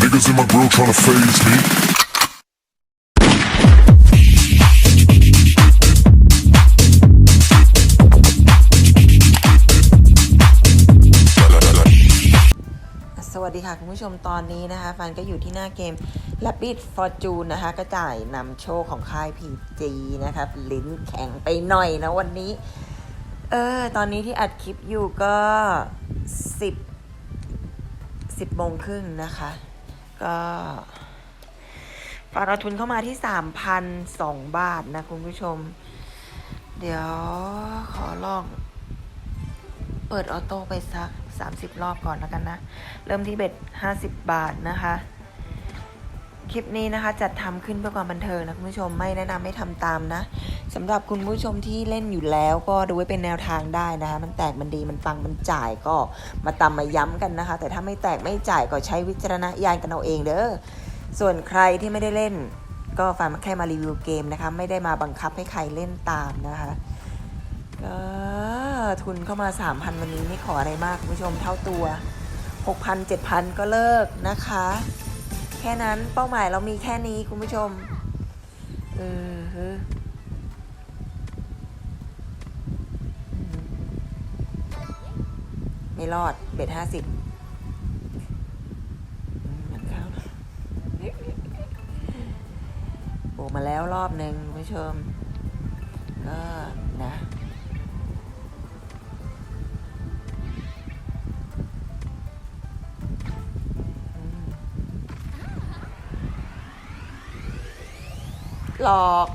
Niggas in my grill tryna phase me. สวัสดีค่ะ คุณผู้ชมตอนนี้นะคะฟันก็อยู่ที่หน้าเกม Rapid Fortune นะคะก็จ่ายนำโชคของค่าย PG นะครับลิ้นแข็งไปหน่อยนะวันนี้ เออ ตอนนี้ที่อัดคลิปอยู่ก็ 10 10โมงครึ่งนะคะ ก็ฝากเอาทุนเข้ามาที่3,002บาทนะคุณผู้ชม เดี๋ยวขอลองเปิดออโต้ไปสัก30รอบก่อนแล้วกันนะ เริ่มที่เบ็ด50บาทนะคะ คลิปนี้นะคะจัดทำขึ้นเพื่อความบันเทิงนะคุณผู้ชมไม่แนะนำให้ทำตามนะสำหรับคุณผู้ชมที่เล่นอยู่แล้วก็ดูไว้เป็นแนวทางได้นะคะ มันแตกมันดีมันปังมันจ่ายก็มาตามมาย้ำกันนะคะ แต่ถ้าไม่แตกไม่จ่ายก็ใช้วิจารณญาณกันเอาเองเด้อส่วนใครที่ไม่ได้เล่น ก็ฟังแค่มารีวิวเกมนะคะ ไม่ได้มาบังคับให้ใครเล่นตามนะคะก็ทุนเข้ามา 3,000 วันนี้ไม่ขออะไรมากคุณผู้ชมเท่าตัว 6,000 7,000 ก็เลิกนะคะ แค่นั้นเป้าหมายเรามีแค่นี้คุณผู้ชม เออไม่รอดเบ็ดห้าสิบมันเข้าโบกมาแล้วรอบหนึ่งคุณผู้ชม หลอก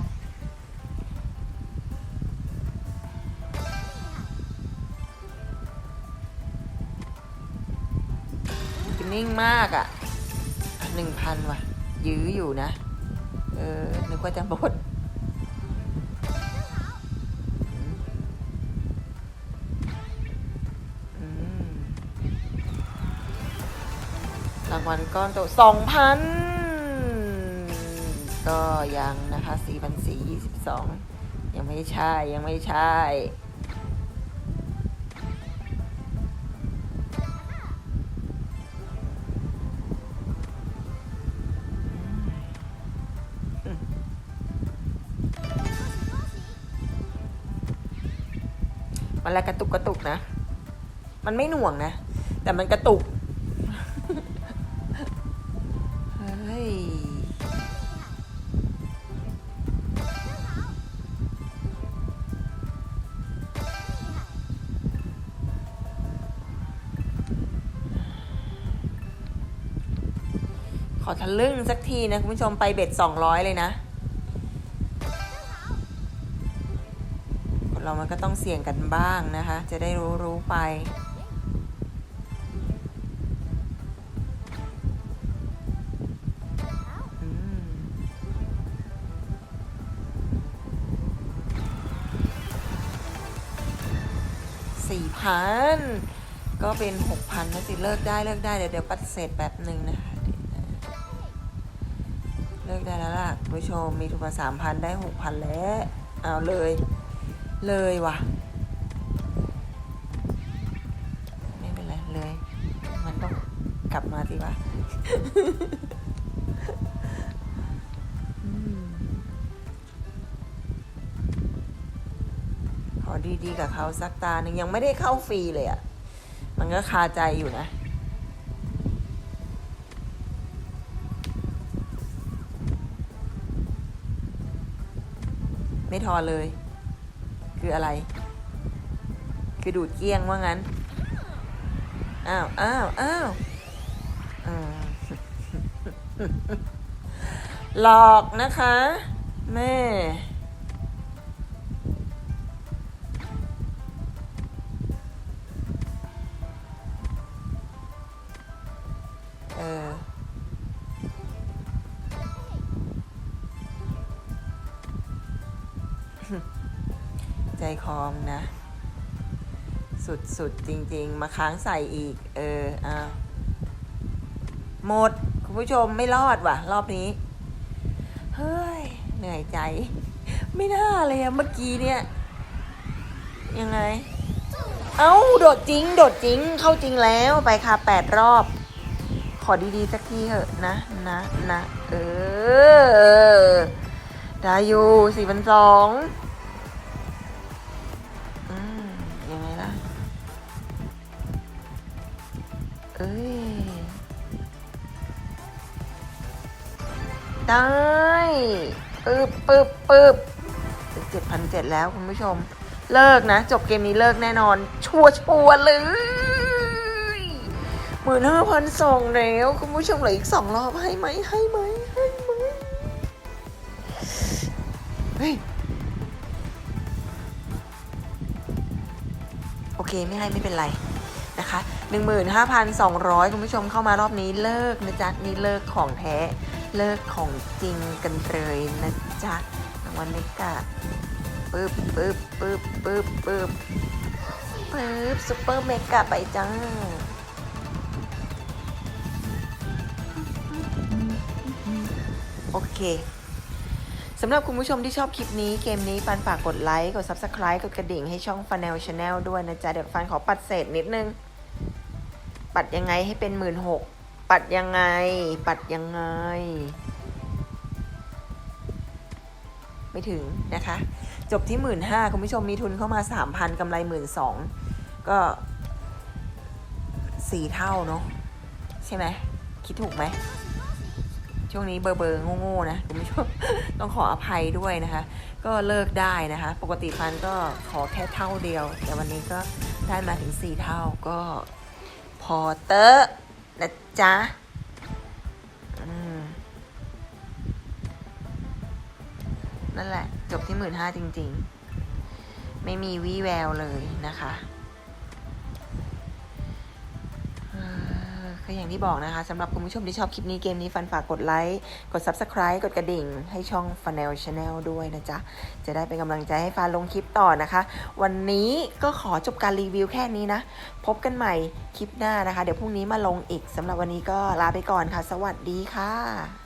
นิ่งมากอะ่ะหนึ่งพันว่ะ ยื้ออยู่นะ เออ นึกว่าจะบดรางวัลก้อนโตสองพัน ก็ยังนะคะ4 4 2 2 ยังไม่ใช่ ยังไม่ใช่มันแลกระตุกกระตุกนะ มันไม่หน่วงนะ แต่มันกระตุก ขอทะลึ่งสักทีนะคุณผู้ชมไปเบ็ดสองร้อยเลยนะ คนเรามันก็ต้องเสี่ยงกันบ้างนะคะ จะได้รู้รู้ไปสี่พันก็เป็นหกพันนะสิ เลิกได้ เลิกได้ เดี๋ยวเดี๋ยวปัดเศษแบบหนึ่งนะคะ เลิกได้แล้วล่ะคุณผู้ชมมีทุนมาสามพันได้หกพันแล้วเอาเลย เลยว่ะ ไม่เป็นไรเลย มันต้องกลับมาสิวะขอดีๆกับเขาสักตาหนึ่งยังไม่ได้เข้าฟรีเลยอะ่ะ มันก็คาใจอยู่นะ ไม่ทอเลย คืออะไร คือดูดเกี้ยงว่างั้น อ้าวอ้าวอ้าวหลอกนะคะ แม่ ใจคอมนะ สุดๆ จริง ๆ มาค้างใส่อีก เอออ้าหมด คุณผู้ชมไม่รอดว่ะ รอบนี้ เฮ้ย เหนื่อยใจ ไม่น่าเลยอะเมื่อกี้เนี่ย ยังไง เอ้า โดดจริง โดดจริง เข้าจริงแล้วไปค่ะแปดรอบ ขอดี ๆ สักทีเถอะนะ นะ นะ เออ อยู่สี่พันสองยังไงล่ะ เอ้ย ได้ปึ๊บปึ๊บปึ๊บเจ็ดพันเจ็ดแล้วคุณผู้ชม เลิกนะ จบเกมนี้เลิกแน่นอน ชัวร์ชัวเลยหมื่นห้าพันสองแล้ว คุณผู้ชมเหลืออีกสองรอบให้ไหมให้ไหมให้ไหม เฮ้ย โอเคไม่ให้ไม่เป็นไรนะคะ15,200 คุณผู้ชมเข้ามารอบนี้เลิกนะจ๊ะ นี่เลิกของแท้ เลิกของจริงกันเลยนะจ๊ะรางวัลเมกะปึ๊บปึ๊บปึ๊บปึ๊บปึ๊บปึ๊บซุปเปอร์เมกะไปจ้าโอเค สำหรับคุณผู้ชมที่ชอบคลิปนี้เกมนี้ฟันฝากกดไลค์ กด Subscribe กดกระดิ่งให้ช่อง f a n e l Channel ด้วยนะจ๊ะ เดี๋ยวฟันขอปัดเศษนิดนึง ปัดยังไงให้เป็นหมื่นหกปัดยังไง ปัดยังไง ไม่ถึงนะคะ จบที่หมื่นห้าคุณผู้ชมมีทุนเข้ามาสามพันกำไรหมื่นสองก็สี่เท่าเนาะใช่ไหมคิดถูกไหม ช่วงนี้เบอร์เบอร์โง่ๆนะคุณผู้ชมต้องขออภัยด้วยนะคะ ก็เลิกได้นะคะ ปกติฟันก็ขอแค่เท่าเดียว แต่วันนี้ก็ได้มาถึง 4 เท่าก็พอเตอะนะจ๊ะนั่นแหละ จบที่หมื่นห้าจริง ๆ ไม่มีวี่แววเลยนะคะ ก็อย่างที่บอกนะคะสำหรับคุณผู้ชมที่ชอบคลิปนี้เกมนี้ฟันฝากกดไลค์กด Subscribe กดกระดิ่ง ให้ช่อง f u n e l Channel ด้วยนะจ๊ะ จะได้เป็นกำลังใจให้ฟานลงคลิปต่อนะคะ วันนี้ก็ขอจบการรีวิวแค่นี้นะ พบกันใหม่คลิปหน้านะคะ เดี๋ยวพรุ่งนี้มาลงอีกสำหรับวันนี้ก็ลาไปก่อนค่ะ สวัสดีค่ะ